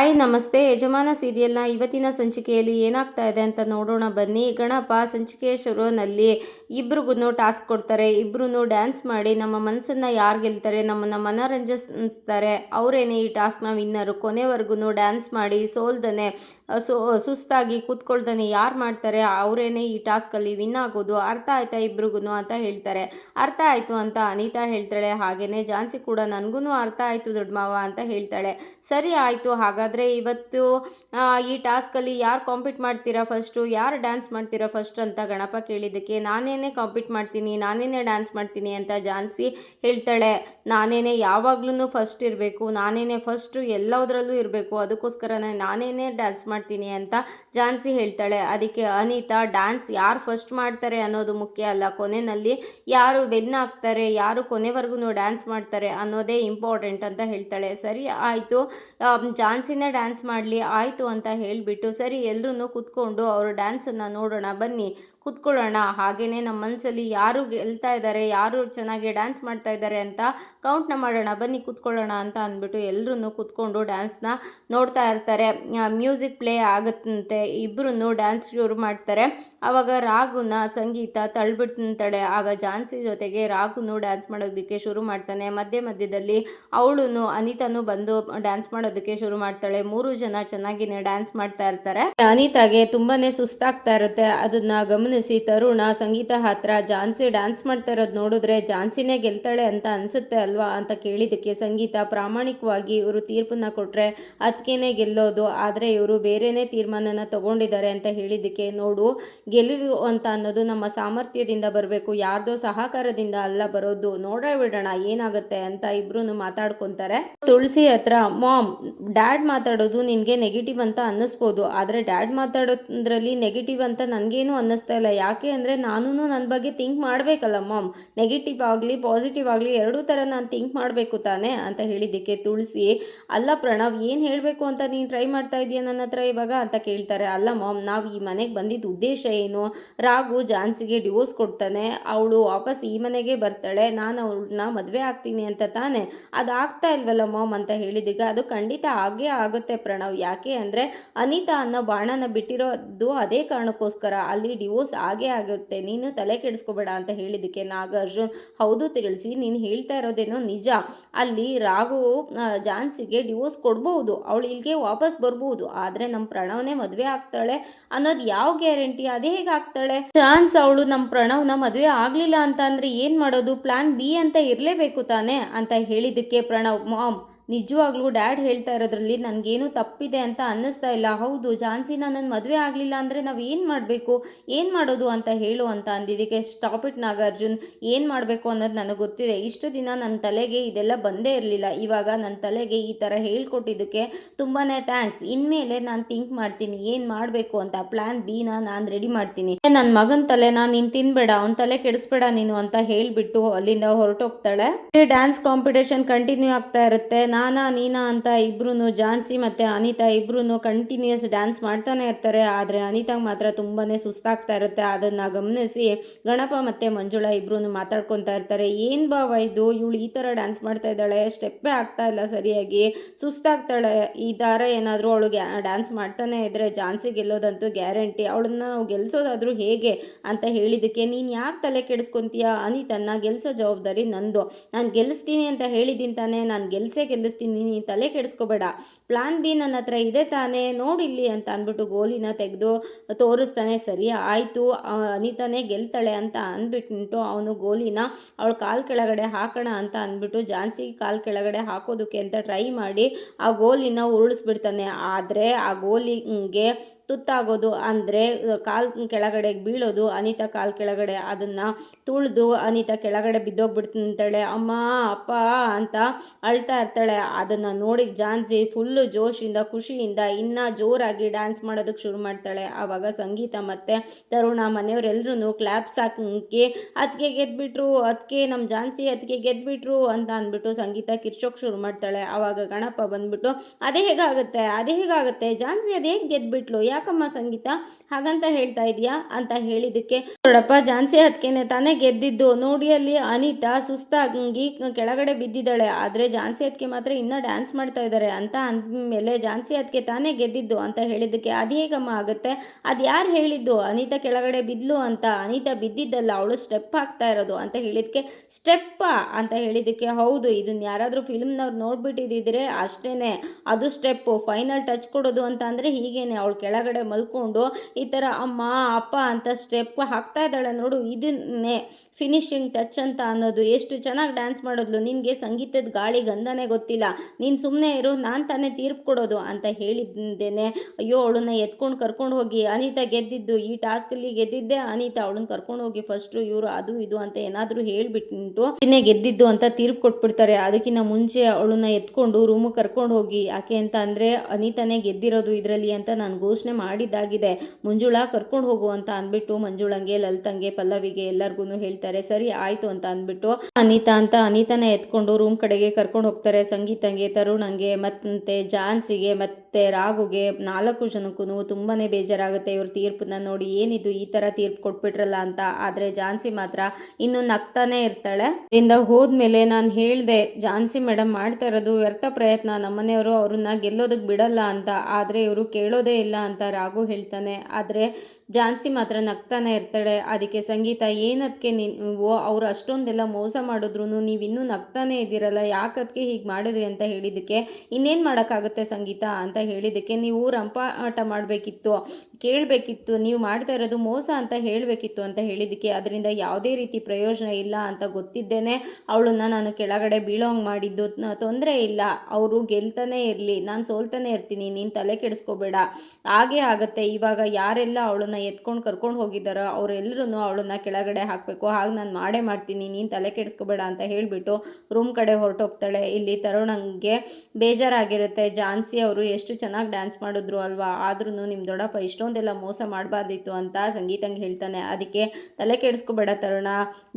Hi ನಮಸ್ತೆ ಯಜಮಾನ ಸೀರಿಯಲ್ನ ಇವತ್ತಿನ ಸಂಚಿಕೆಯಲ್ಲಿ ಏನಾಗ್ತಾ ಇದೆ ಅಂತ ನೋಡೋಣ ಬನ್ನಿ. ಗಣಪ ಸಂಚಿಕೆಯ ಶುರುವಿನಲ್ಲಿ. ಇಬ್ರಿಗೂ ಟಾಸ್ಕ್ ಕೊಡ್ತಾರೆ ಇಬ್ರು ಡ್ಯಾನ್ಸ್ ಮಾಡಿ ನಮ್ಮ ಮನಸ್ಸನ್ನು ಯಾರು ಗೆಲ್ತಾರೆ, ನಮ್ಮನ್ನು ಮನೋರಂಜಿಸ್ತಾರೆ ಅವರೇನೆ ಈ ಟಾಸ್ಕ್ನ ವಿನ್ನರು ಕೊನೆವರೆಗೂ ಡ್ಯಾನ್ಸ್ ಮಾಡಿ ಸೋಲ್ದನೆ ಸುಸ್ತಾಗಿ ಕೂತ್ಕೊಳ್ತಾನೆ ಯಾರು ಮಾಡ್ತಾರೆ, ಅವರೇನೆ ಈ ಟಾಸ್ಕಲ್ಲಿ ವಿನ್ ಆಗೋದು ಅರ್ಥ ಆಯ್ತಾ ಇಬ್ರಿಗೂ ಅಂತ ಹೇಳ್ತಾರೆ. ಅರ್ಥ ಆಯಿತು ಅಂತ ಅನಿತಾ ಹೇಳ್ತಾಳೆ ಹಾಗೆಯೇ ಜಾನ್ಸಿ ಕೂಡ ನನಗೂ ಅರ್ಥ ಆಯಿತು ದೊಡ್ಡ ಮಾವ ಅಂತ ಹೇಳ್ತಾಳೆ. ಸರಿ ಆಯಿತು, ಹಾಗಾದರೆ ಇವತ್ತು ಈ ಟಾಸ್ಕಲ್ಲಿ ಯಾರು ಕಾಂಪೀಟ್ ಮಾಡ್ತೀರಾ ಫಸ್ಟು ಯಾರು ಡ್ಯಾನ್ಸ್ ಮಾಡ್ತೀರಾ ಫಸ್ಟ್ ಅಂತ ಗಣಪ ಕೇಳಿದ್ದಕ್ಕೆ ನಾನೇನೇ ಕಾಂಪೀಟ್ ಮಾಡ್ತೀನಿ, ನಾನೇನೇ ಡ್ಯಾನ್ಸ್ ಮಾಡ್ತೀನಿ ಅಂತ ಜಾನ್ಸಿ ಹೇಳ್ತಾಳೆ. ನಾನೇನೇ ಯಾವಾಗ್ಲೂ ಫಸ್ಟ್ ಇರಬೇಕು, ನಾನೇನೇ ಫಸ್ಟು ಎಲ್ಲದರಲ್ಲೂ ಇರಬೇಕು, ಅದಕ್ಕೋಸ್ಕರನೇ ನಾನೇನೇ ಡ್ಯಾನ್ಸ್ ಮಾಡ್ತೀನಿ ಅಂತ ಜಾನ್ಸಿ ಹೇಳ್ತಾಳೆ. ಅದಕ್ಕೆ ಅನಿತಾ ಡ್ಯಾನ್ಸ್ ಯಾರು ಫಸ್ಟ್ ಮಾಡ್ತಾರೆ ಅನ್ನೋದು ಮುಖ್ಯ ಅಲ್ಲ. ಕೊನೆಯಲ್ಲಿ ಯಾರು ವೆನ್ ಆಗ್ತಾರೆ, ಯಾರು ಕೊನೆವರೆಗೂ ಡ್ಯಾನ್ಸ್ ಮಾಡ್ತಾರೆ ಅನ್ನೋದೇ ಇಂಪಾರ್ಟೆಂಟ್ ಅಂತ ಹೇಳ್ತಾಳೆ. ಸರಿ, ಆಯಿತು. ಜಾನ್ಸಿನೇ ಡ್ಯಾನ್ಸ್ ಮಾಡಲಿ, ಆಯಿತು ಅಂತ ಹೇಳಿಬಿಟ್ಟು ಸರಿ ಎಲ್ಲರೂ ಕೂತ್ಕೊಂಡು ಅವರು ಡ್ಯಾನ್ಸನ್ನು ನೋಡೋಣ, ಬನ್ನಿ. ಕೂತ್ಕೊಳ್ಳೋಣ. ಹಾಗೇ ನಮ್ಮ ಮನಸ್ಸಲ್ಲಿ ಯಾರು ಗೆಲ್ತಾ ಇದ್ದಾರೆ ಯಾರು ಚೆನ್ನಾಗಿ ಡ್ಯಾನ್ಸ್ ಮಾಡ್ತಾ ಇದ್ದಾರೆ ಅಂತ ಕೌಂಟ್ನ ಮಾಡೋಣ. ಬನ್ನಿ ಕೂತ್ಕೊಳ್ಳೋಣ ಅಂತ ಅಂದ್ಬಿಟ್ಟು ಎಲ್ಲರೂ ಕೂತ್ಕೊಂಡು ಡ್ಯಾನ್ಸ್ನ ನೋಡ್ತಾ ಇರ್ತಾರೆ. ಮ್ಯೂಸಿಕ್ ಪ್ಲೇ ಆಗುತ್ತಂತೆ. ಇಬ್ಬರೂ ಡ್ಯಾನ್ಸ್ ಶುರು ಮಾಡ್ತಾರೆ. ಆವಾಗ ರಾಗುನ ಸಂಗೀತ ತಳ್ಬಿಡ್ತಂತಾಳೆ. ಆಗ ಜಾನ್ಸಿ ಜೊತೆಗೆ ರಾಗುನು ಡ್ಯಾನ್ಸ್ ಮಾಡೋದಕ್ಕೆ ಶುರು ಮಾಡ್ತಾನೆ. ಮಧ್ಯ ಮಧ್ಯದಲ್ಲಿ ಅವಳು ಅನಿತಾನು ಬಂದು ಡ್ಯಾನ್ಸ್ ಮಾಡೋದಕ್ಕೆ ಶುರು ಮಾಡ್ತಾಳೆ. ಮೂರು ಜನ ಚೆನ್ನಾಗಿನೇ ಡ್ಯಾನ್ಸ್ ಮಾಡ್ತಾ ಇರ್ತಾರೆ. ಅನಿತಾಗೆ ತುಂಬಾನೇ ಸುಸ್ತಾಗ್ತಾ ಇರುತ್ತೆ. ಅದನ್ನ ಗಮನಿಸಿ, ತರುಣ ಸಂಗೀತ ಹತ್ರ ಜಾನ್ಸಿ ಡ್ಯಾನ್ಸ್ ಮಾಡ್ತಾ ಇರೋದು ನೋಡಿದ್ರೆ ಜಾನ್ಸಿನೇ ಗೆಲ್ತಾಳೆ ಅಂತ ಅನ್ಸುತ್ತೆ ಅಲ್ವಾ ಅಂತ ಕೇಳಿದಕ್ಕೆ ಸಂಗೀತ ಪ್ರಾಮಾಣಿಕವಾಗಿ ಇವರು ತೀರ್ಪನ್ನ ಕೊಟ್ಟರೆ ಅದಕ್ಕೇನೆ ಗೆಲ್ಲೋದು, ಆದರೆ ಇವರು ಬೇರೆನೇ ತೀರ್ಮಾನನ ತಗೊಂಡಿದ್ದಾರೆ ಅಂತ ಹೇಳಿದ್ದಕ್ಕೆ ನೋಡು ಗೆಲುವು ಅಂತ ಅನ್ನೋದು ನಮ್ಮ ಸಾಮರ್ಥ್ಯದಿಂದ ಬರಬೇಕು, ಯಾರ್ದೋ ಸಹಕಾರದಿಂದ ಅಲ್ಲ ಬರೋದು, ನೋಡೇ ಬಿಡೋಣ ಏನಾಗುತ್ತೆ ಅಂತ ಇಬ್ರು ಮಾತಾಡ್ಕೊತಾರೆ. ತುಳಸಿ ಹತ್ರ, ಮಾಮ್, ಡ್ಯಾಡ್ ಮಾತಾಡೋದು ನಿನಗೆ ನೆಗೆಟಿವ್ ಅಂತ ಅನ್ನಿಸ್ಬೋದು, ಆದರೆ ಡ್ಯಾಡ್ ಮಾತಾಡೋದ್ರಲ್ಲಿ ನೆಗೆಟಿವ್ ಅಂತ ನನಗೇನು ಅನ್ನಿಸ್ತಾ ಇಲ್ಲ ಯಾಕೆ ಅಂದರೆ ನಾನು ನನ್ನ ಬಗ್ಗೆ ಥಿಂಕ್ ಮಾಡಬೇಕಲ್ಲ ಮಾಮ್ ನೆಗೆಟಿವ್ ಆಗಲಿ ಪಾಸಿಟಿವ್ ಆಗಲಿ ಎರಡೂ ಥರ ನಾನು ಥಿಂಕ್ ಮಾಡಬೇಕು ತಾನೇ ಅಂತ ಹೇಳಿದ್ದಕ್ಕೆ ತುಳಸಿ, ಅಲ್ಲ ಪ್ರಣವ್, ಏನು ಹೇಳಬೇಕು ಅಂತ ನೀನು ಟ್ರೈ ಮಾಡ್ತಾ ಇದೀಯ ನನ್ನ ಹತ್ರ ಇವಾಗ? ಅಂತ ಕೇಳ್ತಾರೆ. ಅಲ್ಲ ಮಾಮ್ ನಾವು ಈ ಮನೆಗೆ ಬಂದಿದ್ದ ಉದ್ದೇಶ ಏನು? ರಾಗು ಜಾನ್ಸಿಗೆ ಡಿವೋರ್ಸ್ ಕೊಡ್ತಾನೆ. ಅವಳು ವಾಪಸ್ ಈ ಮನೆಗೆ ಬರ್ತಾಳೆ. ನಾನು ಅವಳನ್ನ ಮದುವೆ ಆಗ್ತೀನಿ ಅಂತ ತಾನೇ? ಅದು ಆಗ್ತಾ ಇಲ್ವಲ್ಲ ಮಾಮ್ ಅಂತ ಹೇಳಿದೀಗ ಅದು ಖಂಡಿತ ಆಗೇ ಆಗುತ್ತೆ ಪ್ರಣವ್. ಯಾಕೆ ಅಂದರೆ ಅನಿತಾ ಅನ್ನೋ ಬಾಣನ ಬಿಟ್ಟಿರೋದು ಅದೇ ಕಾರಣಕ್ಕೋಸ್ಕರ. ಅಲ್ಲಿ ಡಿವೋರ್ಸ್ ಆಗೇ ಆಗುತ್ತೆ. ನೀನು ತಲೆ ಕೆಡಿಸ್ಕೋಬೇಡ ಅಂತ ಹೇಳಿದ್ದಕ್ಕೆ ನಾಗಾರ್ಜುನ್ ಹೌದು ತಿಳಿಸಿ, ನೀನು ಹೇಳ್ತಾ ಇರೋದೇನೋ ನಿಜ. ಅಲ್ಲಿ ರಾಹು ಜಾನ್ಸಿಗೆ ಡಿವೋರ್ಸ್ ಕೊಡ್ಬೋದು. ಅವಳು ಇಲ್ಲಿಗೆ ವಾಪಸ್ ಬರ್ಬೋದು. ಆದರೆ ನಮ್ಮ ಪ್ರಣವ್ನೇ ಮದುವೆ ಆಗ್ತಾಳೆ ಅನ್ನೋದು ಯಾವ ಗ್ಯಾರಂಟಿ? ಅದೇ ಹೇಗೆ ಆಗ್ತಾಳೆ? ಚಾನ್ಸ್ ಅವಳು ನಮ್ಮ ಪ್ರಣವ್ನ ಮದುವೆ ಆಗಲಿಲ್ಲ ಅಂತ ಅಂದರೆ ಏನು ಮಾಡೋದು? ಪ್ಲಾನ್ ಬಿ ಅಂತ ಇರಲೇಬೇಕು ತಾನೇ? ಅಂತ ಹೇಳಿದ್ದಕ್ಕೆ ಪ್ರಣವ್, ಮಾಮ್ ನಿಜವಾಗ್ಲೂ ಡ್ಯಾಡ್ ಹೇಳ್ತಾ ಇರೋದ್ರಲ್ಲಿ ನನಗೇನು ತಪ್ಪಿದೆ ಅಂತ ಅನ್ನಿಸ್ತಾ ಇಲ್ಲ. ಹೌದು ಜಾನ್ಸಿನ ನನ್ನ ಮದುವೆ ಆಗಲಿಲ್ಲ ಅಂದರೆ ನಾವು ಏನು ಮಾಡಬೇಕು? ಏನು ಮಾಡೋದು ಅಂತ ಹೇಳು ಅಂತ ಅಂದಿದ್ದಕ್ಕೆ ಸ್ಟಾಪ್ ಇಟ್ ನಾಗಾರ್ಜುನ್. ಏನು ಮಾಡಬೇಕು ಅನ್ನೋದು ನನಗೆ ಗೊತ್ತಿದೆ. ಇಷ್ಟು ದಿನ ನನ್ನ ತಲೆಗೆ ಇದೆಲ್ಲ ಬಂದೇ ಇರಲಿಲ್ಲ. ಇವಾಗ ನನ್ನ ತಲೆಗೆ ಈ ಥರ ಹೇಳ್ಕೊಟ್ಟಿದ್ದಕ್ಕೆ ತುಂಬಾ ಥ್ಯಾಂಕ್ಸ್ ಇನ್ಮೇಲೆ ನಾನು ಥಿಂಕ್ ಮಾಡ್ತೀನಿ. ಏನು ಮಾಡಬೇಕು ಅಂತ ಪ್ಲ್ಯಾನ್ ಬಿನ ನಾನು ರೆಡಿ ಮಾಡ್ತೀನಿ. ನನ್ನ ಮಗನ ತಲೆನ ನೀನು ತಿನ್ಬೇಡ. ಅವನ ತಲೆ ಕೆಡಿಸ್ಬೇಡ ನೀನು ಅಂತ ಹೇಳಿಬಿಟ್ಟು ಅಲ್ಲಿಂದ ಹೊರಟೋಗ್ತಾಳೆ. ಡ್ಯಾನ್ಸ್ ಕಾಂಪಿಟೇಷನ್ ಕಂಟಿನ್ಯೂ ಆಗ್ತಾ ಇರುತ್ತೆ. ನಾನಾ ನೀನಾ ಅಂತ ಇಬ್ರು ಜಾನ್ಸಿ ಮತ್ತು ಅನಿತಾ ಇಬ್ರು ಕಂಟಿನ್ಯೂಸ್ ಡ್ಯಾನ್ಸ್ ಮಾಡ್ತಾನೆ ಇರ್ತಾರೆ. ಆದರೆ ಅನಿತಾಗೆ ಮಾತ್ರ ತುಂಬಾ ಸುಸ್ತಾಗ್ತಾ ಇರುತ್ತೆ. ಅದನ್ನು ಗಮನಿಸಿ ಗಣಪ ಮತ್ತು ಮಂಜುಳಾ ಇಬ್ರು ಮಾತಾಡ್ಕೊತಾ ಇರ್ತಾರೆ. ಏನು ಭಾವ ಇದು? ಇವಳು ಈ ಥರ ಡ್ಯಾನ್ಸ್ ಮಾಡ್ತಾ ಇದ್ದಾಳೆ. ಸ್ಟೆಪ್ಪೇ ಆಗ್ತಾ ಇಲ್ಲ ಸರಿಯಾಗಿ. ಸುಸ್ತಾಗ್ತಾಳೆ. ಈ ಥರ ಏನಾದರೂ ಅವಳು ಡ್ಯಾನ್ಸ್ ಮಾಡ್ತಾನೆ ಇದ್ದರೆ ಜಾನ್ಸಿ ಗೆಲ್ಲೋದಂತೂ ಗ್ಯಾರಂಟಿ ಅವಳನ್ನ ಗೆಲ್ಸೋದಾದರೂ ಹೇಗೆ ಅಂತ ಹೇಳಿದ್ದಕ್ಕೆ, ನೀನು ಯಾಕೆ ತಲೆ ಕೆಡಿಸ್ಕೊತೀಯ? ಅನಿತನ್ನ ಗೆಲ್ಸೋ ಜವಾಬ್ದಾರಿ ನಂದು. ನಾನು ಗೆಲ್ಲಿಸ್ತೀನಿ ಅಂತ ಹೇಳಿದ್ದೀನಿ ತಾನೇ. ನಾನು ಗೆಲ್ಸೇ ಗೆಲ್ಲಿಸ್ತೀನಿ ನೀನು ತಲೆ ಕೆಡಿಸ್ಕೋಬೇಡ. ಪ್ಲಾನ್ ಬಿ ನನ್ನ ಹತ್ರ ಇದೆ ತಾನೇ ನೋಡಿಲ್ಲಿ ಅಂತ ಅಂದ್ಬಿಟ್ಟು ಗೋಲಿನ ತೆಗೆದು ತೋರಿಸ್ತಾನೆ, ಸರಿ ಆಯಿತು ಅನಿತಾನೇ ಗೆಲ್ತಾಳೆ ಅಂತ ಅಂದ್ಬಿಟ್ಟು ಅವನು ಗೋಲಿನ ಅವಳ ಕಾಲು ಕೆಳಗಡೆ ಹಾಕೋಣ ಅಂತ ಅಂದ್ಬಿಟ್ಟು ಜಾನ್ಸಿ ಕಾಲು ಕೆಳಗಡೆ ಹಾಕೋದಕ್ಕೆ ಅಂತ ಟ್ರೈ ಮಾಡಿ ಆ ಗೋಲಿನ ಉರುಳಿಸ್ಬಿಡ್ತಾನೆ. ಆದರೆ ಆ ಗೋಲಿಗೆ ತುತ್ತಾಗೋದು ಅಂದರೆ ಕಾಲು ಕೆಳಗಡೆ ಬೀಳೋದು, ಅನಿತಾ ಕಾಲು ಕೆಳಗಡೆ ಅದನ್ನು ತುಳಿದು ಅನಿತಾ ಕೆಳಗಡೆ ಬಿದ್ದೋಗ್ಬಿಡ್ತಂತಾಳೆ ಅಮ್ಮ, ಅಪ್ಪ ಅಂತ ಅಳ್ತಾ ಇರ್ತಾಳೆ. ಅದನ್ನು ನೋಡಿ ಜಾನ್ಸಿ ಫುಲ್ಲು ಜೋಶಿಂದ, ಖುಷಿಯಿಂದ ಇನ್ನೂ ಜೋರಾಗಿ ಡ್ಯಾನ್ಸ್ ಮಾಡೋದಕ್ಕೆ ಶುರು ಮಾಡ್ತಾಳೆ. ಆವಾಗ ಸಂಗೀತ ಮತ್ತು ತರುಣ ಮನೆಯವರೆಲ್ಲರೂ ಕ್ಲಾಪ್ಸ್ ಹಾಕಿ ಅದಕ್ಕೆ ಗೆದ್ಬಿಟ್ರು ಅದಕ್ಕೆ ನಮ್ಮ ಜಾನ್ಸಿ ಅದಕ್ಕೆ ಗೆದ್ಬಿಟ್ರು ಅಂತ ಅಂದ್ಬಿಟ್ಟು ಸಂಗೀತ ಕಿರ್ಚೋಕ್ ಶುರು ಮಾಡ್ತಾಳೆ. ಆವಾಗ ಗಣಪ ಬಂದ್ಬಿಟ್ಟು, ಅದೇ ಹೇಗಾಗುತ್ತೆ ಅದೇ ಹೇಗಾಗುತ್ತೆ, ಜಾನ್ಸಿ ಅದೇ ಹೇಗೆ ಗೆದ್ಬಿಟ್ಲು ಯಾಕಮ್ಮ ಸಂಗೀತ? ಹಾಗಂತ ಹೇಳ್ತಾ ಇದೀಯಾ? ಅಂತ ಹೇಳಿದಕ್ಕೆ ನೋಡಪ್ಪ ಜಾನ್ಸಿ ಅದಕ್ಕೇನೆ ತಾನೇ ಗೆದ್ದಿದ್ದು. ನೋಡಿ ಅಲ್ಲಿ ಅನಿತಾ ಸುಸ್ತಾಗಿ ಕೆಳಗಡೆ ಬಿದ್ದಿದ್ದಾಳೆ. ಆದ್ರೆ ಜಾನ್ಸಿ ಅದಕ್ಕೆ ಮಾತ್ರ ಇನ್ನ ಡ್ಯಾನ್ಸ್ ಮಾಡ್ತಾ ಇದ್ದಾರೆ ಅಂತ ಅಂದ್ಮೇಲೆ ಝಾನ್ಸಿ ಅದಕ್ಕೆ ತಾನೇ ಗೆದ್ದಿದ್ದು ಅಂತ ಹೇಳಿದ್ದಕ್ಕೆ ಅದು ಹೇಗಮ್ಮ ಆಗುತ್ತೆ? ಅದು ಯಾರು ಹೇಳಿದ್ದು? ಅನಿತಾ ಕೆಳಗಡೆ ಬಿದ್ಲು ಅಂತ, ಅನಿತಾ ಬಿದ್ದಿದ್ದಲ್ಲ, ಅವಳು ಸ್ಟೆಪ್ ಹಾಕ್ತಾ ಇರೋದು ಅಂತ ಹೇಳಿದಕ್ಕೆ ಸ್ಟೆಪ್ಪ ಅಂತ ಹೇಳಿದಕ್ಕೆ ಹೌದು ಇದನ್ನ ಯಾರಾದರೂ ಫಿಲ್ಮ್ನವ್ರು ನೋಡ್ಬಿಟ್ಟಿದ್ದಿದ್ರೆ ಅಷ್ಟೇನೆ. ಅದು ಸ್ಟೆಪ್ಪು. ಫೈನಲ್ ಟಚ್ ಕೊಡೋದು ಅಂತ ಅಂದರೆ ಹೀಗೇನೆ. ಅವಳು ಕೆಳಗಡೆ ಮಲ್ಕೊಂಡು ಈ ಥರ ಅಮ್ಮ ಅಪ್ಪ ಅಂತ ಸ್ಟೆಪ್ ಹಾಕ್ತಾ ಇದ್ದಾಳೆ ನೋಡು ಇದನ್ನೇ. ಫಿನಿಶಿಂಗ್ ಟಚ್ ಅಂತ ಅನ್ನೋದು. ಎಷ್ಟು ಚೆನ್ನಾಗಿ ಡ್ಯಾನ್ಸ್ ಮಾಡಿದ್ಲು. ನಿನಗೆ ಸಂಗೀತದ ಗಾಳಿ ಗಂಧನೇ ಗೊತ್ತಿಲ್ಲ. ನೀನು ಸುಮ್ಮನೆ ಇರು, ನಾನು ತಾನೇ ತೀರ್ಪು ಕೊಡೋದು ಅಂತ ಹೇಳಿದ್ದೇನೆ. ಅಯ್ಯೋ, ಅವಳನ್ನ ಎತ್ಕೊಂಡು ಕರ್ಕೊಂಡು ಹೋಗಿ. ಅನಿತಾ ಗೆದ್ದಿದ್ದು. ಈ ಟಾಸ್ಕಲ್ಲಿ ಗೆದ್ದಿದ್ದೆ. ಅನಿತಾ ಅವಳನ್ನ ಕರ್ಕೊಂಡು ಹೋಗಿ ಫಸ್ಟು ಇವರು ಅದು ಇದು ಅಂತ ಏನಾದರೂ ಹೇಳಿಬಿಟ್ಟು ಇನ್ನೇ ಗೆದ್ದಿದ್ದು ಅಂತ ತೀರ್ಪು ಕೊಟ್ಬಿಡ್ತಾರೆ. ಅದಕ್ಕಿಂತ ಮುಂಚೆ ಅವಳನ್ನ ಎತ್ಕೊಂಡು ರೂಮಿಗೆ ಕರ್ಕೊಂಡು ಹೋಗಿ. ಯಾಕೆ ಅಂತ ಅಂದರೆ ಅನಿತಾನೇ ಗೆದ್ದಿರೋದು ಇದರಲ್ಲಿ ಅಂತ ನಾನು ಘೋಷಣೆ ಮಾಡಿದ್ದಾಗಿದೆ. ಮಂಜುಳಾ ಕರ್ಕೊಂಡು ಹೋಗು ಅಂತ ಅಂದ್ಬಿಟ್ಟು ಮಂಜುಳಂಗೆ, ಲಲಿತಂಗೆ, ಪಲ್ಲವಿಗೆ ಎಲ್ಲರಿಗೂ ಹೇಳ್ತಾರೆ ಸರಿ ಆಯ್ತು ಅಂತ ಅಂದ್ಬಿಟ್ಟು ಅನಿತಾ ಅಂತ ಅನಿತಾನ ಎತ್ಕೊಂಡು ರೂಮ್ ಕಡೆಗೆ ಕರ್ಕೊಂಡು ಹೋಗ್ತಾರೆ. ಸಂಗೀತಂಗೆ ತರುಣಂಗೆ ಮತ್ತೆ ಜಾನ್ಸಿಗೆ, ಮತ್ತೆ ರಾಘುಗೆ ನಾಲ್ಕು ಜನಕ್ಕೂ ತುಂಬಾನೇ ಬೇಜಾರಾಗುತ್ತೆ. ಇವ್ರ ತೀರ್ಪನ್ನ ನೋಡಿ ಏನಿದು ಈ ಥರ ತೀರ್ಪು ಕೊಟ್ಬಿಟ್ರಲ್ಲ ಅಂತ. ಆದ್ರೆ ಜಾನ್ಸಿ ಮಾತ್ರ ಇನ್ನು ನಗ್ತಾನೆ ಇರ್ತಾಳೆ. ಇಂದ ಹೋದ್ಮೇಲೆ ನಾನು ಹೇಳ್ದೆ, ಜಾನ್ಸಿ ಮೇಡಮ್ ಮಾಡ್ತಾ ಇರೋದು ವ್ಯರ್ಥ ಪ್ರಯತ್ನ. ನಮ್ಮನೆಯವರು ಅವ್ರನ್ನ ಗೆಲ್ಲೋದಕ್ಕೆ ಬಿಡಲ್ಲ ಅಂತ. ಆದ್ರೆ ಇವರು ಕೇಳೋದೇ ಇಲ್ಲ ಅಂತ ರಾಘು ಹೇಳ್ತಾನೆ. ಆದರೆ ಜಾನ್ಸಿ ಮಾತ್ರ ನಗ್ತಾನೆ ಇರ್ತಾಳೆ. ಅದಕ್ಕೆ ಸಂಗೀತ ಏನದಕ್ಕೆ ನೀವು ಅವ್ರು ಅಷ್ಟೊಂದೆಲ್ಲ ಮೋಸ ಮಾಡಿದ್ರು ನೀವಿನ್ನೂ ನಗ್ತಾನೆ ಇದ್ದೀರಲ್ಲ ಯಾಕದಕ್ಕೆ ಹೀಗೆ ಮಾಡಿದ್ರಿ? ಅಂತ ಹೇಳಿದ್ದಕ್ಕೆ, ಇನ್ನೇನು ಮಾಡೋಕ್ಕಾಗುತ್ತೆ ಸಂಗೀತ? ಅಂತ ಹೇಳಿದ್ದಕ್ಕೆ, ನೀವು ರಂಪಾಟ ಮಾಡಬೇಕಿತ್ತು, ಕೇಳಬೇಕಿತ್ತು, ನೀವು ಮಾಡ್ತಾ ಇರೋದು ಮೋಸ ಅಂತ ಹೇಳಬೇಕಿತ್ತು ಅಂತ ಹೇಳಿದ್ದಕ್ಕೆ, ಅದರಿಂದ ಯಾವುದೇ ರೀತಿ ಪ್ರಯೋಜನ ಇಲ್ಲ ಅಂತ ಗೊತ್ತಿದ್ದೇನೆ. ಅವಳನ್ನ ನಾನು ಕೆಳಗಡೆ ಬೀಳೋಂಗೆ ಮಾಡಿದ್ದು ತೊಂದರೆ ಇಲ್ಲ. ಅವರು ಗೆಲ್ತಾನೆ ಇರಲಿ. ನಾನು ಸೋಲ್ತಾನೆ ಇರ್ತೀನಿ. ನೀನು ತಲೆ ಕೆಡಿಸ್ಕೋಬೇಡ. ಹಾಗೆ ಆಗುತ್ತೆ. ಇವಾಗ ಯಾರೆಲ್ಲ ಅವಳನ್ನ ಎತ್ಕೊಂಡು ಕರ್ಕೊಂಡು ಹೋಗಿದ್ದಾರೋ ಅವರೆಲ್ಲರೂ ಅವಳನ್ನ ಕೆಳಗಡೆ ಹಾಕಬೇಕು, ಹಾಗೆ ನಾನು ಮಾಡೇ ಮಾಡ್ತೀನಿ, ನೀನು ತಲೆ ಕೆಡಿಸ್ಕೋಬೇಡ ಅಂತ ಹೇಳಿಬಿಟ್ಟು ರೂಮ್ ಕಡೆ ಹೊರಟೋಗ್ತಾಳೆ. ಇಲ್ಲಿ ತರುಣಂಗೆ ಬೇಜಾರಾಗಿರುತ್ತೆ. ಜಾನ್ಸಿ ಅವರು ಎಷ್ಟು ಚೆನ್ನಾಗಿ ಡ್ಯಾನ್ಸ್ ಮಾಡಿದ್ರು ಅಲ್ವಾ? ಆದ್ರೂ ನಿಮ್ಮ ದೊಡ್ಡಪ್ಪ ಇಷ್ಟೊಂದೆಲ್ಲ ಮೋಸ ಮಾಡಬಾರ್ದಿತ್ತು ಅಂತ ಸಂಗೀತಂಗೆ ಹೇಳ್ತಾನೆ. ಅದಕ್ಕೆ ತಲೆ ಕೆಡಿಸ್ಕೋಬೇಡ ತರುಣ,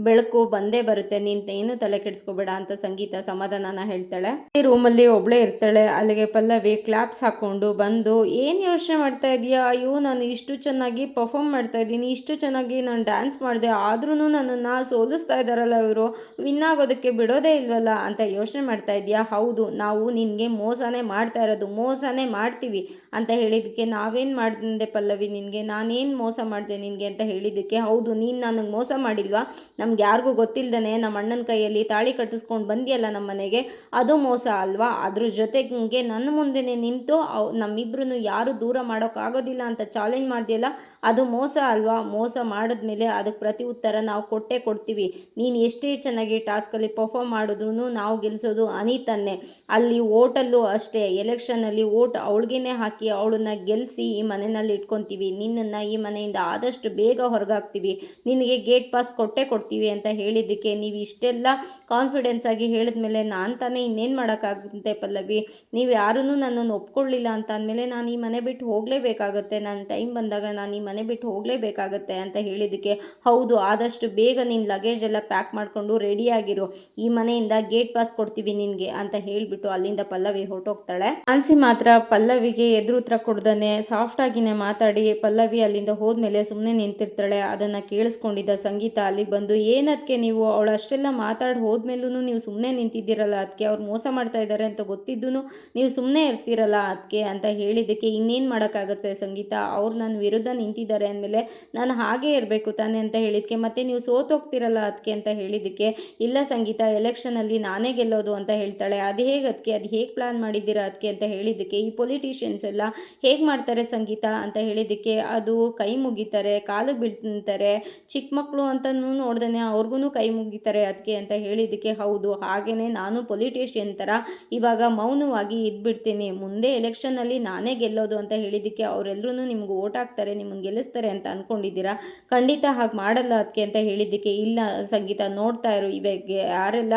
ಬೆಳಕು ಬಂದೇ ಬರುತ್ತೆ, ನೀನು ಏನು ತಲೆ ಕೆಡಿಸ್ಕೋಬೇಡ ಅಂತ ಸಂಗೀತ ಸಮಾಧಾನನ ಹೇಳ್ತಾಳೆ. ಈ ರೂಮಲ್ಲಿ ಒಬ್ಳೆ ಇರ್ತಾಳೆ. ಅಲ್ಲಿಗೆ ಪಲ್ಲವಿ ಕ್ಲಾಪ್ಸ್ ಹಾಕೊಂಡು ಬಂದು, ಏನು ಯೋಚನೆ ಮಾಡ್ತಾ ಇದೆಯಾ? ಅಯ್ಯೋ, ನಾನು ಇಷ್ಟು ಚೆನ್ನಾಗಿ ಪರ್ಫಾರ್ಮ್ ಮಾಡ್ತಾ ಇದ್ದೀನಿ. ಇಷ್ಟು ಚೆನ್ನಾಗಿ ನಾನು ಡ್ಯಾನ್ಸ್ ಮಾಡಿದೆ. ಆದ್ರೂ ನನ್ನನ್ನು ಸೋಲಿಸ್ತಾ ಇದ್ದಾರಲ್ಲ ಇವರು. ವಿನ್ ಆಗೋದಕ್ಕೆ ಬಿಡೋದೇ ಇಲ್ವಲ್ಲ ಅಂತ ಯೋಚನೆ ಮಾಡ್ತಾ ಇದೆಯಾ ಹೌದು, ನಾವು ನಿನಗೆ ಮೋಸನೇ ಮಾಡ್ತಾ ಇರೋದು. ಮೋಸನೇ ಮಾಡ್ತೀವಿ ಅಂತ ಹೇಳಿದ್ದಕ್ಕೆ ನಾವೇನು ಮಾಡಿದೆ ಪಲ್ಲವಿ? ನಿನಗೆ ನಾನೇನು ಮೋಸ ಮಾಡಿದೆ ನಿನಗೆ ಅಂತ ಹೇಳಿದ್ದಕ್ಕೆ? ಹೌದು, ನೀನು ನನಗೆ ಮೋಸ ಮಾಡಿಲ್ವಾ? ನಮ್ಗೆ ಯಾರಿಗೂ ಗೊತ್ತಿಲ್ಲದೇ ನಮ್ಮ ಅಣ್ಣನ ಕೈಯಲ್ಲಿ ತಾಳಿ ಕಟ್ಟಿಸ್ಕೊಂಡು ಬಂದಿಯಲ್ಲ ನಮ್ಮ ಮನೆಗೆ? ಅದು ಮೋಸ ಅಲ್ವಾ? ಅದ್ರ ಜೊತೆಗೆ ನನ್ನ ಮುಂದೆನೇ ನಿಂತು ಅವ್ ನಮ್ಮಿಬ್ರು ಯಾರು ದೂರ ಮಾಡೋಕ್ಕಾಗೋದಿಲ್ಲ ಅಂತ ಚಾಲೆಂಜ್ ಮಾಡ್ದಿಯಲ್ಲ? ಅದು ಮೋಸ ಅಲ್ವಾ? ಮೋಸ ಮಾಡಿದ್ಮೇಲೆ ಅದಕ್ಕೆ ಪ್ರತಿ ಉತ್ತರ ನಾವು ಕೊಟ್ಟೇ ಕೊಡ್ತೀವಿ. ನೀನು ಎಷ್ಟೇ ಚೆನ್ನಾಗಿ ಟಾಸ್ಕಲ್ಲಿ ಪರ್ಫಾರ್ಮ್ ಮಾಡಿದ್ರು ನಾವು ಗೆಲ್ಲಿಸೋದು ಅನಿತನ್ನೇ. ಅಲ್ಲಿ ಓಟಲ್ಲೂ ಅಷ್ಟೇ. ಎಲೆಕ್ಷನಲ್ಲಿ ಓಟ್ ಅವಳಿಗೇನೆ ಹಾಕಿ ಅವಳನ್ನ ಗೆಲ್ಲಿಸಿ ಈ ಮನೆಯಲ್ಲಿ ಇಟ್ಕೊತೀವಿ. ನಿನ್ನನ್ನು ಈ ಮನೆಯಿಂದ ಆದಷ್ಟು ಬೇಗ ಹೊರಗಾಕ್ತೀವಿ. ನಿನಗೆ ಗೇಟ್ ಪಾಸ್ ಕೊಟ್ಟೇ ಕೊಡ್ತೀವಿ ಅಂತ ಹೇಳಿದ್ದಕ್ಕೆ ನೀವು ಇಷ್ಟೆಲ್ಲ ಕಾನ್ಫಿಡೆನ್ಸ್ ಆಗಿ ಹೇಳಿದ್ಮೇಲೆ ನಾನು ತಾನೇ ಇನ್ನೇನು ಮಾಡೋಕ್ಕಾಗುತ್ತೆ ಪಲ್ಲವಿ? ನೀವು ಯಾರೂ ನನ್ನನ್ನು ಒಪ್ಕೊಳ್ಳಿಲ್ಲ ಅಂತ ಅಂದಮೇಲೆ ನಾನು ಈ ಮನೆ ಬಿಟ್ಟು ಹೋಗಲೇಬೇಕಾಗುತ್ತೆ. ನನ್ನ ಟೈಮ್ ಬಂದಾಗ ನಾನು ಈ ಮನೆ ಬಿಟ್ಟು ಹೋಗಲೇಬೇಕಾಗತ್ತೆ ಅಂತ ಹೇಳಿದ್ದಕ್ಕೆ, ಹೌದು, ಆದಷ್ಟು ಬೇಗ ನಿನ್ನ ಲಗೇಜ್ ಎಲ್ಲ ಪ್ಯಾಕ್ ಮಾಡಿಕೊಂಡು ರೆಡಿಯಾಗಿರು ಈ ಮನೆಯಿಂದ ಗೇಟ್ ಪಾಸ್ ಕೊಡ್ತೀವಿ ನಿನಗೆ, ಅಂತ ಹೇಳಿಬಿಟ್ಟು ಅಲ್ಲಿಂದ ಪಲ್ಲವಿ ಹೊರಟೋಗ್ತಾಳೆ. ಅನ್ಸಿ ಮಾತ್ರ ಪಲ್ಲವಿಗೆ ಎದುರು ಉತ್ತರ ಕೊಡ್ದಾನೆ ಸಾಫ್ಟಾಗಿನೇ ಮಾತಾಡಿ ಪಲ್ಲವಿ ಅಲ್ಲಿಂದ ಹೋದ್ಮೇಲೆ ಸುಮ್ಮನೆ ನಿಂತಿರ್ತಾಳೆ. ಅದನ್ನು ಕೇಳಿಸ್ಕೊಂಡಿದ್ದ ಸಂಗೀತ ಅಲ್ಲಿಗೆ ಬಂದು ಏನದಕ್ಕೆ ನೀವು? ಅವಳು ಅಷ್ಟೆಲ್ಲ ಮಾತಾಡಿ ಹೋದ್ಮೇಲೂ ನೀವು ಸುಮ್ಮನೆ ನಿಂತಿದ್ದೀರಲ್ಲ ಅದಕ್ಕೆ ಅವ್ರು ಮೋಸ ಮಾಡ್ತಾ ಇದ್ದಾರೆ ಅಂತ ಗೊತ್ತಿದ್ದೂ ನೀವು ಸುಮ್ಮನೆ ಇರ್ತೀರಲ್ಲ ಅದಕ್ಕೆ ಅಂತ ಹೇಳಿದ್ದಕ್ಕೆ ಇನ್ನೇನು ಮಾಡೋಕ್ಕಾಗತ್ತೆ ಸಂಗೀತ? ಅವ್ರು ನನ್ನ ವಿರುದ್ಧ ನಿಂತಿದ್ದಾರೆ ಅಂದಮೇಲೆ ನಾನು ಹಾಗೆ ಇರಬೇಕು ತಾನೆ ಅಂತ ಹೇಳಿದಕ್ಕೆ ಮತ್ತೆ ನೀವು ಸೋತೋಗ್ತಿರಲ್ಲ ಅದಕ್ಕೆ ಅಂತ ಹೇಳಿದ್ದಕ್ಕೆ, ಇಲ್ಲ ಸಂಗೀತ ಎಲೆಕ್ಷನಲ್ಲಿ ನಾನೇ ಗೆಲ್ಲೋದು ಅಂತ ಹೇಳ್ತಾಳೆ, ಅದು ಹೇಗೆ ಅದಕ್ಕೆ ಅದು ಹೇಗೆ ಪ್ಲಾನ್ ಮಾಡಿದ್ದೀರಾ ಅದಕ್ಕೆ ಅಂತ ಹೇಳಿದ್ದಕ್ಕೆ, ಈ ಪೊಲಿಟಿಷಿಯನ್ಸ್ ಎಲ್ಲ ಹೇಗೆ ಮಾಡ್ತಾರೆ ಸಂಗೀತ ಅಂತ ಹೇಳಿದ್ದಕ್ಕೆ, ಅದು ಕೈ ಮುಗಿತಾರೆ, ಕಾಲು ಬೀಳ್ತಾರೆ ಚಿಕ್ಕ ಮಕ್ಕಳು ಅಂತಲೂ ನೋಡ್ದೇ ಅವ್ರಿಗೂ ಕೈ ಮುಗಿತಾರೆ ಅದಕ್ಕೆ ಅಂತ ಹೇಳಿದ್ದಕ್ಕೆ, ಹೌದು ಹಾಗೆಯೇ ನಾನು ಪೊಲಿಟಿಷಿಯನ್ ಥರ ಇವಾಗ ಮೌನವಾಗಿ ಇದ್ಬಿಡ್ತೀನಿ, ಮುಂದೆ ಎಲೆಕ್ಷನ್ನಲ್ಲಿ ನಾನೇ ಗೆಲ್ಲೋದು ಅಂತ ಹೇಳಿದ್ದಕ್ಕೆ ಅವರೆಲ್ಲರೂ ನಿಮ್ಗೆ ಓಟ್ ಹಾಕ್ತಾರೆ ನಿಮ್ಮನ್ನು ಗೆಲ್ಲಿಸ್ತಾರೆ ಅಂತ ಅಂದ್ಕೊಂಡಿದ್ದೀರಾ ಖಂಡಿತ ಹಾಗೆ ಮಾಡಲ್ಲ ಅದಕ್ಕೆ ಅಂತ ಹೇಳಿದ್ದಕ್ಕೆ ಇಲ್ಲ ಸಂಗೀತ ನೋಡ್ತಾ ಇರು. ಇವಾಗ ಯಾರೆಲ್ಲ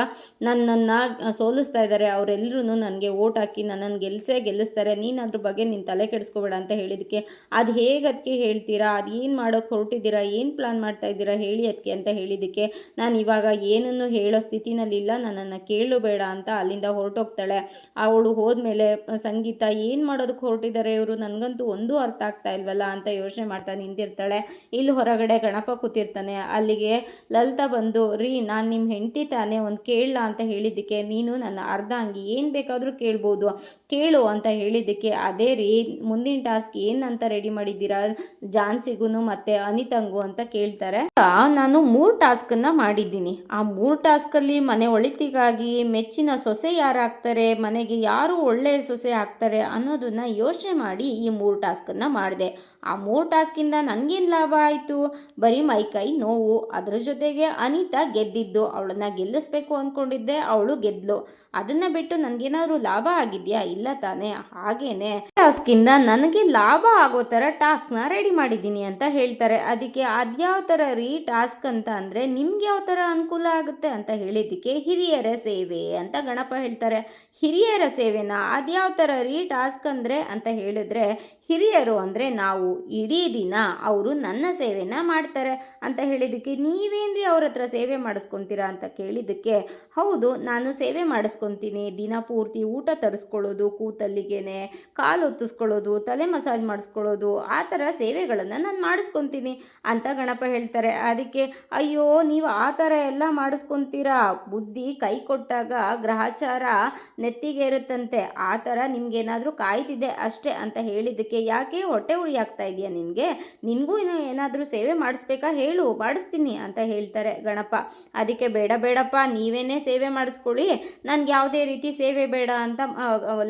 ನನ್ನನ್ನು ಸೋಲಿಸ್ತಾ ಇದ್ದಾರೆ ಅವರೆಲ್ಲರೂ ನನಗೆ ಓಟ್ ಹಾಕಿ ನನ್ನನ್ನು ಗೆಲ್ಲಿಸೇ ಗೆಲ್ಲಿಸ್ತಾರೆ. ನೀನು ಅದ್ರ ಬಗ್ಗೆ ನಿನ್ನ ತಲೆ ಕೆಡಿಸ್ಕೋಬೇಡ ಅಂತ ಹೇಳಿದ್ದಕ್ಕೆ. ಅದು ಹೇಗೆ ಅದಕ್ಕೆ ಹೇಳ್ತೀರಾ? ಅದು ಏನು ಮಾಡೋಕ್ಕೆ ಹೊರಟಿದ್ದೀರಾ? ಏನು ಪ್ಲಾನ್ ಮಾಡ್ತಾ ಇದ್ದೀರಾ? ಹೇಳಿ ಅದಕ್ಕೆ ಅಂತ ಹೇಳಿದ್ದಕ್ಕೆ ನಾನು ಇವಾಗ ಏನನ್ನು ಹೇಳೋ ಸ್ಥಿತಿನಲ್ಲಿಲ್ಲ ನನ್ನನ್ನು ಕೇಳಬೇಡ ಅಂತ ಅಲ್ಲಿಂದ ಹೊರಟೋಗ್ತಾಳೆ. ಅವಳು ಹೋದ್ಮೇಲೆ ಸಂಗೀತ ಏನು ಮಾಡೋದಕ್ಕೆ ಹೊರಟಿದ್ದಾರೆ ಇವರು? ನನಗಂತೂ ಒಂದೂ ಅರ್ಥ ಆಗ್ತಾ ಇಲ್ವಲ್ಲ ಅಂತ ಯೋಚನೆ ಮಾಡ್ತಾ ನಿಂತಿರ್ತಾಳೆ. ಇಲ್ಲಿ ಹೊರಗಡೆ ಗಣಪ ಕೂತಿರ್ತಾನೆ. ಅಲ್ಲಿಗೆ ಲಲಿತಾ ಬಂದು, ರೀ, ನಾನು ನಿಮ್ಮ ಹೆಂಡತಿ ತಾನೇ, ಒಂದು ಕೇಳಲ್ಲ ಅಂತ ಹೇಳಿದ್ದಕ್ಕೆ ನೀನು ನನ್ನ ಅರ್ಧ ಅಂಗಿ ಏನು ಬೇಕಾದರೂ ಕೇಳ್ಬೋದು. ಕೇಳು ಅಂತ ಹೇಳಿದ್ದಕ್ಕೆ, ಅದೇ ರೀ, ಮುಂದಿನ ಟಾಸ್ಕ್ ಏನಂತ ರೆಡಿ ಮಾಡಿದ್ದೀರಾ? ಜಾನ್ಸಿಗೂ ಮತ್ತು ಅನಿತಂಗು ಅಂತ ಕೇಳ್ತಾರೆ. ನಾನು ಮೂರು ಟಾಸ್ಕನ್ನು ಮಾಡಿದ್ದೀನಿ. ಆ ಮೂರು ಟಾಸ್ಕಲ್ಲಿ ಮನೆ ಒಳಿತಿಗಾಗಿ ಮೆಚ್ಚಿನ ಸೊಸೆ ಯಾರಾಗ್ತಾರೆ, ಮನೆಗೆ ಯಾರು ಒಳ್ಳೆಯ ಸೊಸೆ ಆಗ್ತಾರೆ ಅನ್ನೋದನ್ನ ಯೋಚನೆ ಮಾಡಿ ಈ ಮೂರು ಟಾಸ್ಕನ್ನು ಮಾಡಿದೆ. ಆ ಮೂರು ಟಾಸ್ಕಿಂದ ನನಗೇನು ಲಾಭ ಆಯಿತು? ಬರೀ ಮೈಕೈ ನೋವು. ಅದರ ಜೊತೆಗೆ ಅನಿತಾ ಗೆದ್ದಿದ್ದು. ಅವಳನ್ನ ಗೆಲ್ಲಿಸ್ಬೇಕು ಅಂದ್ಕೊಂಡಿದ್ದೆ ಅವಳು ಗೆದ್ಲು. ಅದನ್ನು ಬಿಟ್ಟು ನನಗೇನಾದರೂ ಲಾಭ ಆಗಿದೆಯಾ? ಇಲ್ಲ ತಾನೇ. ಹಾಗೇನೆ. ಟಾಸ್ಕಿಂದ ನನಗೆ ಲಾಭ ಆಗೋ ಥರ ಟಾಸ್ಕ್ನ ರೆಡಿ ಮಾಡಿದ್ದೀನಿ ಅಂತ ಹೇಳ್ತಾರೆ. ಅದಕ್ಕೆ ಅದ್ಯಾವ ಥರ ರೀ ಟಾಸ್ಕ್ ಅಂತ ಅಂದರೆ ನಿಮ್ಗೆ ಯಾವ ಥರ ಅನುಕೂಲ ಆಗುತ್ತೆ ಅಂತ ಹೇಳಿದ್ದಕ್ಕೆ ಹಿರಿಯರ ಸೇವೆ ಅಂತ ಗಣಪ ಹೇಳ್ತಾರೆ. ಹಿರಿಯರ ಸೇವೆನ ಅದ್ಯಾವ ಥರ ರೀ ಟಾಸ್ಕ್ ಅಂದರೆ ಅಂತ ಹೇಳಿದ್ರೆ ಹಿರಿಯರು ಅಂದರೆ ನಾವು. ಇಡೀ ದಿನ ಅವರು ನನ್ನ ಸೇವೆನ ಮಾಡ್ತಾರೆ ಅಂತ ಹೇಳಿದ್ದಕ್ಕೆ ನೀವೇನ್ರಿ ಅವ್ರ ಹತ್ರ ಸೇವೆ ಮಾಡಿಸ್ಕೊತೀರಾ ಅಂತ ಕೇಳಿದ್ದಕ್ಕೆ, ಹೌದು, ನಾನು ಸೇವೆ ಮಾಡಿಸ್ಕೊತೀನಿ. ದಿನ ಪೂರ್ತಿ ಊಟ ತರಿಸ್ಕೊಳ್ಳೋದು, ಕೂತಲ್ಲಿಗೆನೆ ಕಾಲು ಒತ್ತಿಸ್ಕೊಳ್ಳೋದು, ತಲೆ ಮಸಾಜ್ ಮಾಡಿಸ್ಕೊಳ್ಳೋದು, ಆ ಥರ ಸೇವೆಗಳನ್ನು ನಾನು ಮಾಡಿಸ್ಕೊತೀನಿ ಅಂತ ಗಣಪ ಹೇಳ್ತಾರೆ. ಅದಕ್ಕೆ, ಅಯ್ಯೋ, ನೀವು ಆ ಥರ ಎಲ್ಲ ಮಾಡಿಸ್ಕೊತೀರಾ? ಬುದ್ಧಿ ಕೈ ಕೊಟ್ಟಾಗ ಗ್ರಹಚಾರ ನೆತ್ತಿಗೆ ಇರುತ್ತಂತೆ ಆ ಥರ ನಿಮ್ಗೇನಾದರೂ ಕಾಯ್ತಿದೆ ಅಷ್ಟೇ ಅಂತ ಹೇಳಿದ್ದಕ್ಕೆ ಯಾಕೆ ಹೊಟ್ಟೆ ಉರಿ ಆಗ್ತಾ ಇದೆಯಾ ನಿನಗೆ? ನಿನಗೂ ಇನ್ನು ಏನಾದರೂ ಸೇವೆ ಮಾಡಿಸ್ಬೇಕಾ ಹೇಳು, ಮಾಡಿಸ್ತೀನಿ ಅಂತ ಹೇಳ್ತಾರೆ ಗಣಪ. ಅದಕ್ಕೆ ಬೇಡ, ಬೇಡಪ್ಪ, ನೀವೇನೇ ಸೇವೆ ಮಾಡಿಸ್ಕೊಳ್ಳಿ, ನನಗೆ ಯಾವುದೇ ರೀತಿ ಸೇವೆ ಬೇಡ ಅಂತ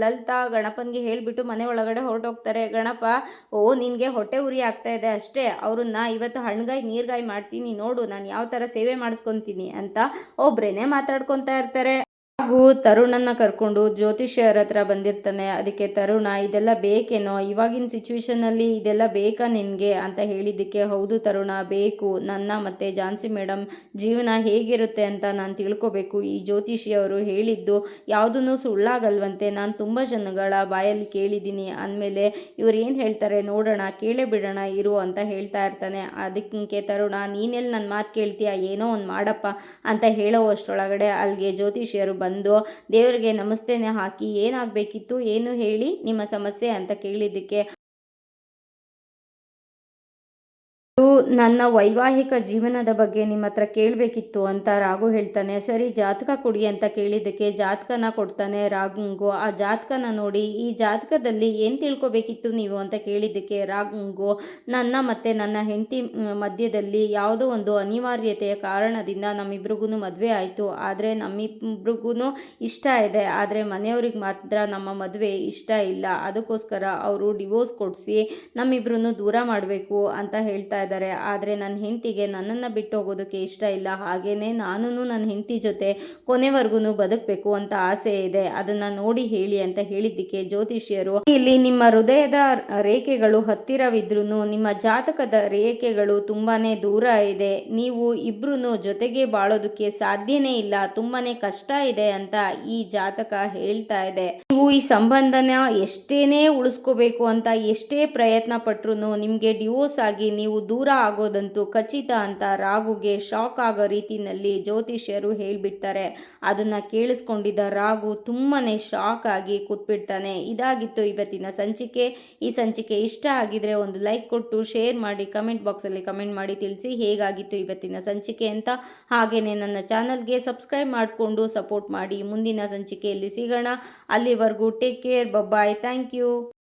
ಲಲಿತಾ ಗಣಪನಿಗೆ ಹೇಳಿಬಿಟ್ಟು ಮನೆ ಒಳಗಡೆ ಹೊರಟೋಗ್ತಾರೆ. ಗಣಪ, ಓ, ನಿನಗೆ ಹೊಟ್ಟೆ ಉರಿ ಆಗ್ತಾ ಇದೆ ಅಷ್ಟೇ, ಅವ್ರನ್ನ ಇವತ್ತು ಹಣ್ಗಾಯಿ, ನೀರ್ಗಾಯಿ ಮಾಡ್ತೀನಿ, ನೋಡು, ನಾನು ಯಾವ ಥರ ಸೇವೆ ಮಾಡಿಸ್ಕೊತೀನಿ ಅಂತ ಒಬ್ರೇನೆ ಮಾತಾಡ್ಕೊತಾ ಇರ್ತಾರೆ. ಹಾಗೂ ತರುಣನ್ನ ಕರ್ಕೊಂಡು ಜ್ಯೋತಿಷ್ಯರ ಹತ್ರ ಬಂದಿರ್ತಾನೆ. ಅದಕ್ಕೆ ತರುಣ, ಇದೆಲ್ಲ ಬೇಕೇನೋ? ಇವಾಗಿನ ಸಿಚುವೇಶನಲ್ಲಿ ಇದೆಲ್ಲ ಬೇಕಾ ನಿನಗೆ? ಅಂತ ಹೇಳಿದ್ದಕ್ಕೆ, ಹೌದು ತರುಣ, ಬೇಕು. ನನ್ನ ಮತ್ತು ಝಾನ್ಸಿ ಮೇಡಮ್ ಜೀವನ ಹೇಗಿರುತ್ತೆ ಅಂತ ನಾನು ತಿಳ್ಕೊಬೇಕು. ಈ ಜ್ಯೋತಿಷಿಯವರು ಹೇಳಿದ್ದು ಯಾವುದೂ ಸುಳ್ಳಾಗಲ್ವಂತೆ. ನಾನು ತುಂಬ ಜನಗಳ ಬಾಯಲ್ಲಿ ಕೇಳಿದ್ದೀನಿ. ಅಂದಮೇಲೆ ಇವ್ರು ಏನು ಹೇಳ್ತಾರೆ ನೋಡೋಣ, ಕೇಳೇ ಬಿಡೋಣ, ಇರು ಅಂತ ಹೇಳ್ತಾ ಇರ್ತಾನೆ. ಅದಕ್ಕೆ ತರುಣ ನೀನೆಲ್ಲಿ ನನ್ನ ಮಾತು ಕೇಳ್ತೀಯಾ? ಏನೋ ಒಂದು ಮಾಡಪ್ಪ ಅಂತ ಹೇಳೋ ಅಷ್ಟರೊಳಗಡೆ ಅಲ್ಲಿಗೆ ಜ್ಯೋತಿಷಿಯರು ಬಂದು? ದೇವರಿಗೆ ನಮಸ್ತೆನೆ ಹಾಕಿ ಏನಾಗಬೇಕಿತ್ತು? ಏನು ಹೇಳಿ ನಿಮ್ಮ ಸಮಸ್ಯೆ ಅಂತ ಕೇಳಿದ್ದಕ್ಕೆ ನನ್ನ ವೈವಾಹಿಕ ಜೀವನದ ಬಗ್ಗೆ ನಿಮ್ಮ ಹತ್ರ ಕೇಳಬೇಕಿತ್ತು ಅಂತ ರಾಘು ಹೇಳ್ತಾನೆ. ಸರಿ, ಜಾತಕ ಕೊಡಿ ಅಂತ ಕೇಳಿದ್ದಕ್ಕೆ ಜಾತಕನ ಕೊಡ್ತಾನೆ ರಾಘುಂಗು. ಆ ಜಾತಕನ ನೋಡಿ, ಈ ಜಾತಕದಲ್ಲಿ ಏನು ತಿಳ್ಕೊಬೇಕಿತ್ತು ನೀವು ಅಂತ ಕೇಳಿದ್ದಕ್ಕೆ ರಾಘುಂಗು, ನನ್ನ ಮತ್ತು ನನ್ನ ಹೆಂಡತಿ ಮಧ್ಯದಲ್ಲಿ ಯಾವುದೋ ಒಂದು ಅನಿವಾರ್ಯತೆಯ ಕಾರಣದಿಂದ ನಮ್ಮಿಬ್ರಿಗೂ ಮದುವೆ ಆಯಿತು. ಆದರೆ ನಮ್ಮಿಬ್ರಿಗೂ ಇಷ್ಟ ಇದೆ. ಆದರೆ ಮನೆಯವ್ರಿಗೆ ಮಾತ್ರ ನಮ್ಮ ಮದುವೆ ಇಷ್ಟ ಇಲ್ಲ. ಅದಕ್ಕೋಸ್ಕರ ಅವರು ಡಿವೋರ್ಸ್ ಕೊಡಿಸಿ ನಮ್ಮಿಬ್ರು ದೂರ ಮಾಡಬೇಕು ಅಂತ ಹೇಳ್ತಾ ಇದ್ದಾರೆ. ಆದರೆ ನನ್ನ ಹೆಂಡತಿಗೆ ನನ್ನನ್ನು ಬಿಟ್ಟು ಹೋಗೋದಕ್ಕೆ ಇಷ್ಟ ಇಲ್ಲ. ಹಾಗೆಯೇ ನಾನೂ ನನ್ನ ಹೆಂಡತಿ ಜೊತೆ ಕೊನೆವರೆಗೂ ಬದುಕಬೇಕು ಅಂತ ಆಸೆ ಇದೆ. ಅದನ್ನು ನೋಡಿ ಹೇಳಿ ಅಂತ ಹೇಳಿದ್ದಕ್ಕೆ ಜ್ಯೋತಿಷ್ಯರು, ಇಲ್ಲಿ ನಿಮ್ಮ ಹೃದಯದ ರೇಖೆಗಳು ಹತ್ತಿರವಿದ್ರೂ ನಿಮ್ಮ ಜಾತಕದ ರೇಖೆಗಳು ತುಂಬಾನೇ ದೂರ ಇದೆ. ನೀವು ಇಬ್ರು ಜೊತೆಗೆ ಬಾಳೋದಕ್ಕೆ ಸಾಧ್ಯನೇ ಇಲ್ಲ. ತುಂಬಾನೇ ಕಷ್ಟ ಇದೆ ಅಂತ ಈ ಜಾತಕ ಹೇಳ್ತಾ ಇದೆ. ನೀವು ಈ ಸಂಬಂಧನ ಎಷ್ಟೇನೇ ಉಳಿಸ್ಕೋಬೇಕು ಅಂತ ಎಷ್ಟೇ ಪ್ರಯತ್ನ ಪಟ್ರು ನಿಮಗೆ ಡಿವೋರ್ಸ್ ಆಗಿ ನೀವು ದೂರ ಆಗೋದಂತೂ ಖಚಿತ ಅಂತ ರಾಗುಗೆ ಶಾಕ್ ಆಗೋ ರೀತಿಯಲ್ಲಿ ಜ್ಯೋತಿಷ್ಯರು ಹೇಳಿಬಿಡ್ತಾರೆ. ಅದನ್ನು ಕೇಳಿಸ್ಕೊಂಡಿದ್ದ ರಾಗು ತುಂಬಾ ಶಾಕ್ ಆಗಿ ಕೂತ್ಬಿಡ್ತಾನೆ. ಇದಾಗಿತ್ತು ಇವತ್ತಿನ ಸಂಚಿಕೆ. ಈ ಸಂಚಿಕೆ ಇಷ್ಟ ಆಗಿದ್ರೆ ಒಂದು ಲೈಕ್ ಕೊಟ್ಟು, ಶೇರ್ ಮಾಡಿ, ಕಮೆಂಟ್ ಬಾಕ್ಸಲ್ಲಿ ಕಮೆಂಟ್ ಮಾಡಿ ತಿಳಿಸಿ ಹೇಗಾಗಿತ್ತು ಇವತ್ತಿನ ಸಂಚಿಕೆ ಅಂತ. ಹಾಗೆಯೇ ನನ್ನ ಚಾನಲ್ಗೆ ಸಬ್ಸ್ಕ್ರೈಬ್ ಮಾಡಿಕೊಂಡು ಸಪೋರ್ಟ್ ಮಾಡಿ. ಮುಂದಿನ ಸಂಚಿಕೆಯಲ್ಲಿ ಸಿಗೋಣ. ಅಲ್ಲಿವರೆಗೂ take care bye bye thank you.